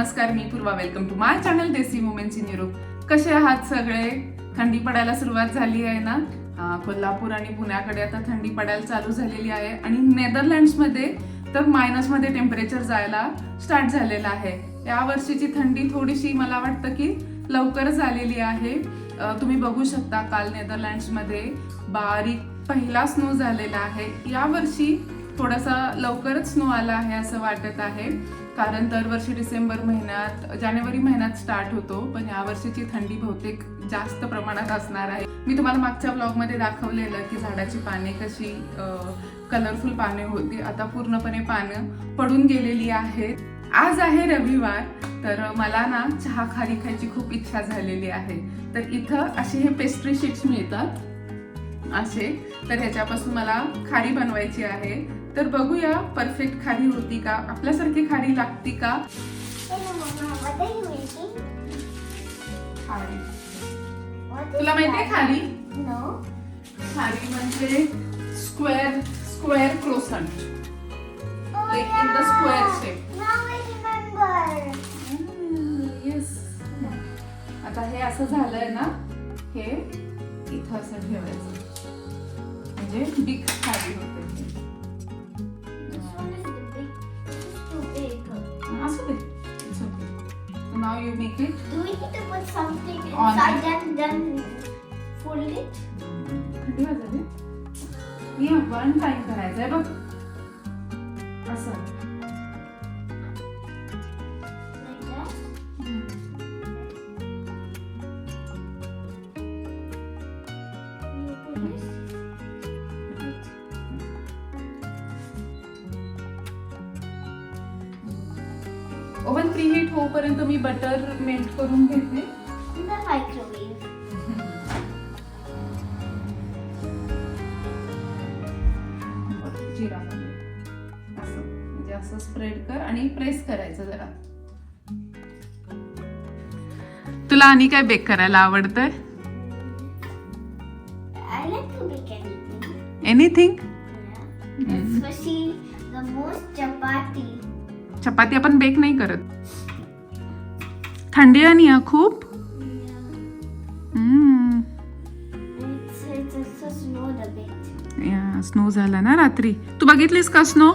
नमस्कार मी Purva. Welcome to my channel desi women's in Europe कसे आहात सगळे? थंडी पडायला सुरुवात झाली आहे ना? कोल्हापूर आणि पुण्याकडे आता थंडी पडायला चालू झालेली आहे. आणि नेदरलँड्समध्ये तर मायनसमध्ये टेम्परेचर जायला स्टार्ट झालेलं आहे. या वर्षीची थंडी थोडीशी मला वाटतं की लवकरच आलेली आहे. तुम्ही बघू शकता काल नेदरलँड्समध्ये बारीक पहिला स्नो झालेला आहे. यावर्षी थोडासा लवकरच स्नो आला आहे असं वाटत आहे. कारण दरवर्षी डिसेंबर महिन्यात जानेवारी महिन्यात स्टार्ट होतो पण यावर्षीची थंडी बहुतेक जास्त प्रमाणात असणार आहे. मी तुम्हाला मागच्या ब्लॉगमध्ये दाखवलेलं की झाडाची पाने कशी कलरफुल पाने होती. आता पूर्णपणे पानं पडून गेलेली आहेत. आज आहे रविवार तर मला ना चहा खारी खायची खूप इच्छा झालेली आहे. तर इथं असे हे पेस्ट्री शीट्स मिळतात असे. तर ह्याच्यापासून मला खारी बनवायची आहे. तर बघूया परफेक्ट खारी होती का आपल्यासारखी खारी लागती का तुला माहितीये? खारी. खारी म्हणजे square square croissant. Now I remember. Yes आता हे असं झालंय ना हे इथं असं ठेवायचं म्हणजे बिग खारी होते you make it Do we need to put something On inside and then fold it? थंडी वाजते ये वन टाइम करायचंय बघ असं ओव्हन प्री हीट मी बटर मेल्ट करून घेते. असं. म्हणजे असं स्प्रेड कर आणि प्रेस करायचं जरा. तुला आणि काय बेक करायला आवडतंय? Anything Yeah. Especially. चपाती आपण बेक नाही करत. थंडी आणि खूप. स्नो झाला ना रात्री. तू बघितलीस का snow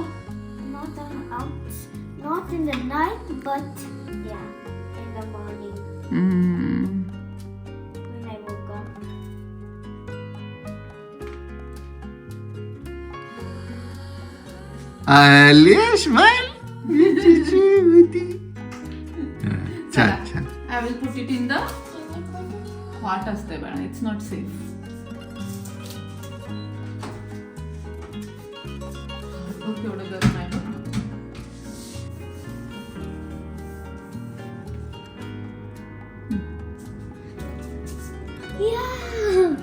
Not on will put it in the water, aste. It's not safe. Yeah.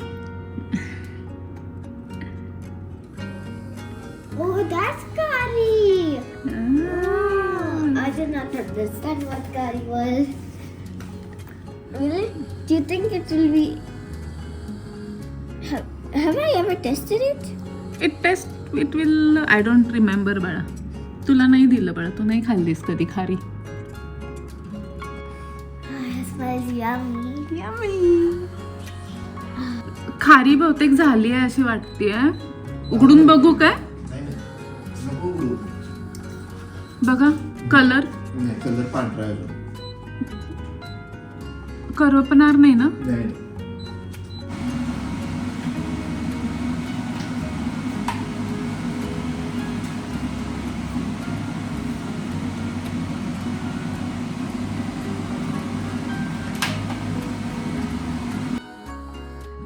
Oh, that's curry. Mm. Oh, I did not understand what curry was. Really? Do you think it will be? Have, have I ever tested it? It test it will I don't remember बाळा तुला नाही दिलं बाळा तू नाही खाल्लीस कधी खारी Ah, it. खारी बहुतेक झाली आहे अशी वाटतेय उघडून बघू काय. बघा कलर कलर पांढरा. करपणार नाही ना नाही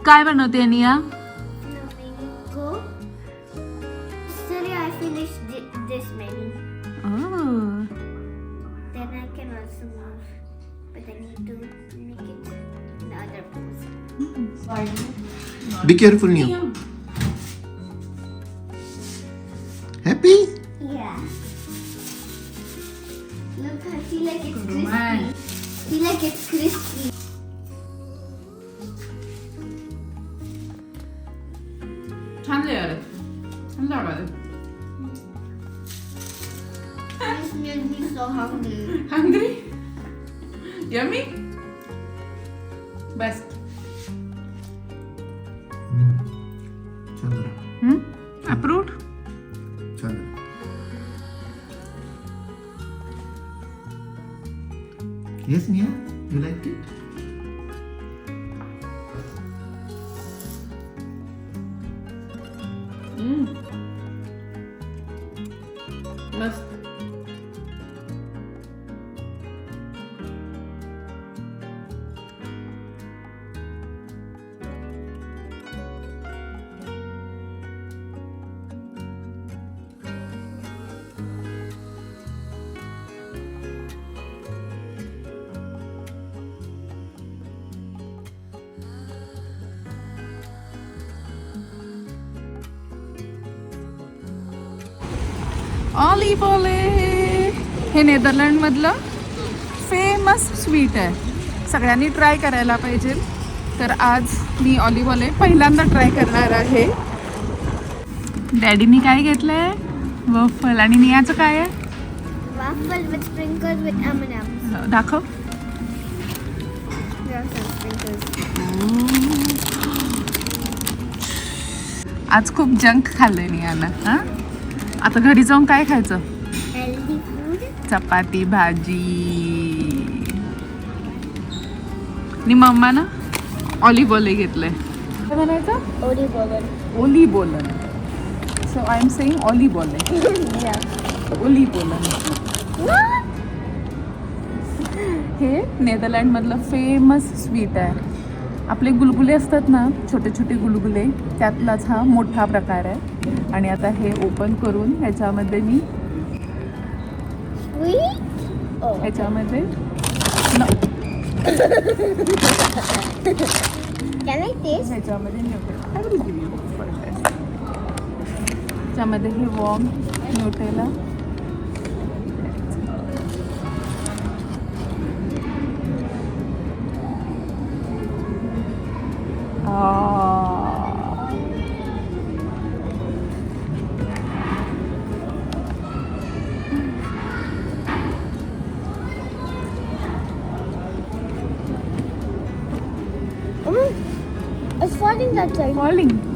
काय बनवते निया No, maybe go. Sorry, I finished thi- this many. Then I can also move. Be careful, Neo. Happy? Yeah. Look, I feel like it's crispy. I feel like it's crispy. ঠান্ডা আরে ঠান্ডা আরে This makes me so hungry. Hungry? Yummy? Best. Chandra. Hmm? Approved? Chandra. Yes, Nia, you liked it? Mmm. Olive ओले हे Netherland मधलं famous sweet आहे. सगळ्यांनी try करायला पाहिजे. तर आज मी ऑलिव्ह ओले पहिल्यांदा ट्राय करणार आहे. डॅडीनी काय घेतलंय? वफल आणि नियाचं काय आहे? Waffle with sprinkles with M&M's. दाखव. There are some sprinkles. आज खूप जंक खाल्लंय नियानं हां? आता घरी जाऊन काय खायचं. चपाती भाजी. आणि मम्मानं ऑलिव्ह ओले घेतलंय. काय म्हणायचं. ओली बोलन सो आय एम सेईंग ऑली बोले yeah. ओली बोलन हे नेदरलँडमधलं फेमस स्वीट आहे. आपले गुलगुले असतात ना छोटे छोटे गुलगुले त्यातलाच हा मोठा प्रकार आहे आणि आता हे ओपन करून ह्याच्यामध्ये मी. ह्याच्यामध्ये न्यूटेला. ह्याच्यामध्ये हे warm Nutella Oh. it's falling that side. Falling.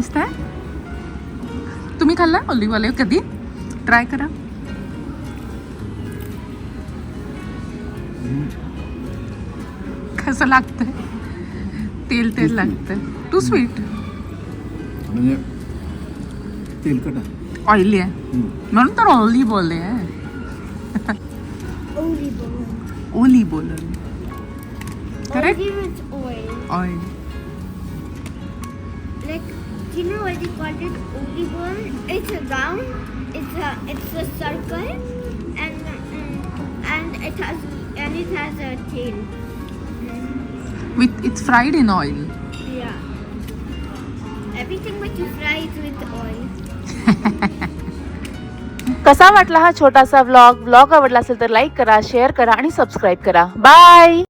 मस्त आहे तुम्ही खाल्ला ऑलिव्ह ऑलिव्ह कधी? ट्राय करा. कसं लागतंय? तेल तेल लागतंय. टू स्वीट म्हणजे तेलकट आहे. ऑइली आहे. हम्म. म्हणून तर ऑली बोलले आहे. ओली बोल correct. Oil Like, do you know what they call it? Olive oil. It's a round. It's a it's a circle, and mm, and it has and it has a tail. With it's fried in oil Yeah. Everything what you fry is with oil. कसा वाटला हा छोटासा vlog vlog आवडला असेल तर like करा share करा आणि सबस्क्राईब करा बाय